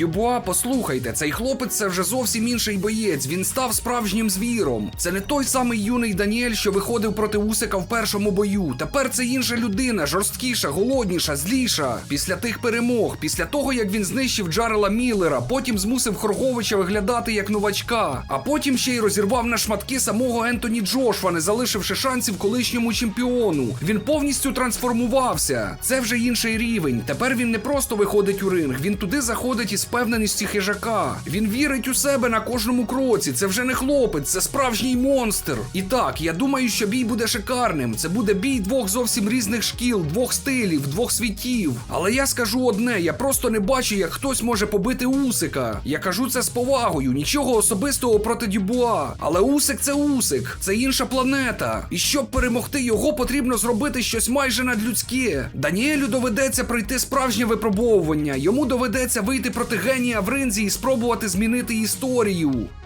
Дюбуа, послухайте, цей хлопець це вже зовсім інший боєць. Він став справжнім звіром. Це не той самий юний Даніель, що виходив проти Усика в першому бою. Тепер це інша людина, жорсткіша, голодніша, зліша. Після тих перемог, після того як він знищив Джарела Міллера, потім змусив Хорговича виглядати як новачка, а потім ще й розірвав на шматки самого Ентоні Джошва, не залишивши шансів колишньому чемпіону. Він повністю трансформувався. Це вже інший рівень. Тепер він не просто виходить у ринг, він туди заходить із впевненістю хижака. Він вірить у себе на кожному кроці. Це вже не хлопець, це справжній монстр. І так, я думаю, що бій буде шикарним. Це буде бій двох зовсім різних шкіл, двох стилів, двох світів. Але я скажу одне: я просто не бачу, як хтось може побити Усика. Я кажу це з повагою, нічого особистого проти Дюбуа. Але Усик це Усик, це інша планета. І щоб перемогти його, потрібно зробити щось майже надлюдське. Даніелю доведеться пройти справжнє випробовування. Йому доведеться вийти проти генія в ринзі і спробувати змінити історію.